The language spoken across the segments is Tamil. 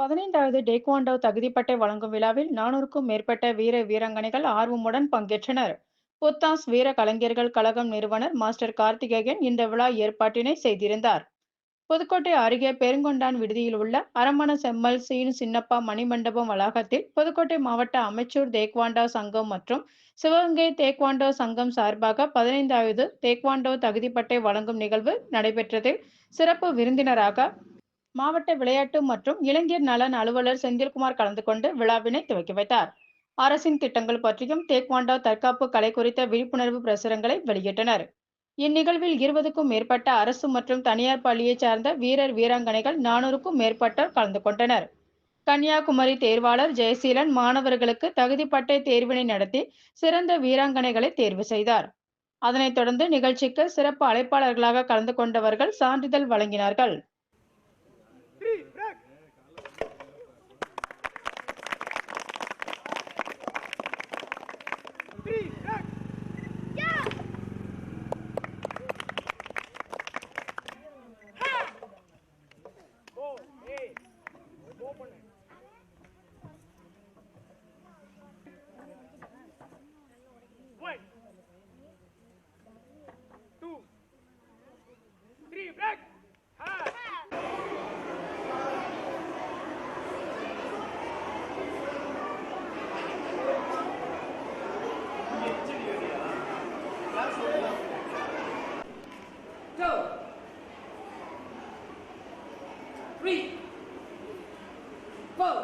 பதினைந்தாவது டேக்வாண்டோ தகுதிப்பட்டை வழங்கும் விழாவில் நானூறுக்கும் மேற்பட்ட வீர வீராங்கனைகள் ஆர்வமுடன் பங்கேற்றனர். புத்தாஸ் வீர கலைஞர்கள் கழகம் நிறுவனர் மாஸ்டர் கார்த்திகேயன் இந்த விழா ஏற்பாட்டினை செய்திருந்தார். புதுக்கோட்டை அருகே பெருங்கொண்டான் விடுதியில் உள்ள அரமண செம்மல் சீன் சின்னப்பா மணிமண்டபம் வளாகத்தில் புதுக்கோட்டை மாவட்ட அமைச்சூர் தேக்வாண்டோ சங்கம் மற்றும் சிவகங்கை தேக்வாண்டோ சங்கம் சார்பாக பதினைந்தாவது தேக்வாண்டோ தகுதிப்பட்டை வழங்கும் நிகழ்வு நடைபெற்றதில் சிறப்பு விருந்தினராக மாவட்ட விளையாட்டு மற்றும் இளைஞர் நலன் அலுவலர் செந்தில்குமார் கலந்து கொண்டு விழாவினை துவக்கி வைத்தார். அரசின் திட்டங்கள் பற்றியும் தேக்வாண்டோ தற்காப்பு கலை குறித்த விழிப்புணர்வு பிரசுரங்களை வெளியிட்டனர். இந்நிகழ்வில் இருபதுக்கும் மேற்பட்ட அரசு மற்றும் தனியார் பள்ளியைச் சார்ந்த வீரர் வீராங்கனைகள் நானூறுக்கும் மேற்பட்டோர் கலந்து கொண்டனர். கன்னியாகுமரி தேர்வாளர் ஜெயசீலன் மாணவர்களுக்கு தகுதிப்பட்டை தேர்வினை நடத்தி சிறந்த வீராங்கனைகளை தேர்வு செய்தார். அதனைத் தொடர்ந்து நிகழ்ச்சிக்கு சிறப்பு அழைப்பாளர்களாக கலந்து கொண்டவர்கள் சான்றிதழ் வழங்கினார்கள். Three. Four.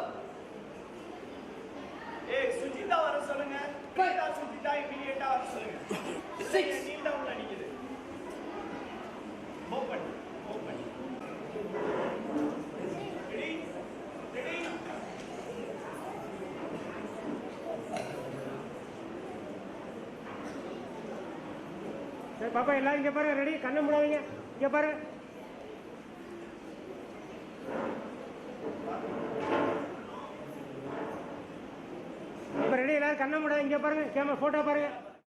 ஏய் சுஜிதா வர சொல்லுங்க. கரெக்டா சுஜிதா இமிடியேட்டா வர சொல்லுங்க. Six. நீல் டவுன்ல நிக்குது. ஓபன் ரெடி ரெடி சரி பாப்பா எல்லாரும் இங்க பாருங்க ரெடி கண்ணை மூடாதீங்க. இங்க பாருங்க. இப்ப கண்ண முடியாது இங்க பாருங்க கேமரா போட்டோ பாருங்க